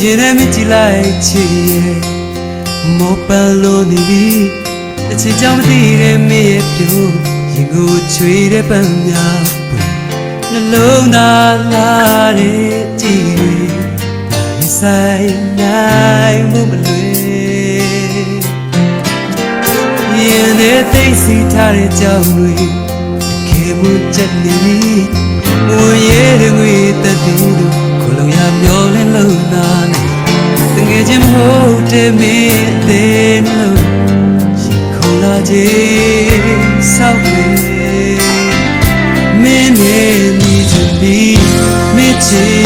ရင်ထဲမြကြည့်လိုက်ချစ်ရဲ့မောပန်လို့နေပြီအချစ်ကြောင့်မသိတဲ့မင်းရဲ့ပြုံးရင်ကိုချွေတဲ့ပန်းများပွင့်နှလုံးသားလာတဲ့ကြည်တွေနိုင်ဆိုင်နိုင်မှုမလွယ်ရင်ထဲသိစီထားတဲ့ကြောင်တွေခေမှုချက်နေပြီငွေရဲတဲ့ငွေတက်တူတို့ခလုံးရမျော တ်တဲ့မင်းအသေးနှလုံးရင်ခုန်လာခြင်းဆောက်လေမင်းနဲ့ညီသူပြီးမချေရတယ်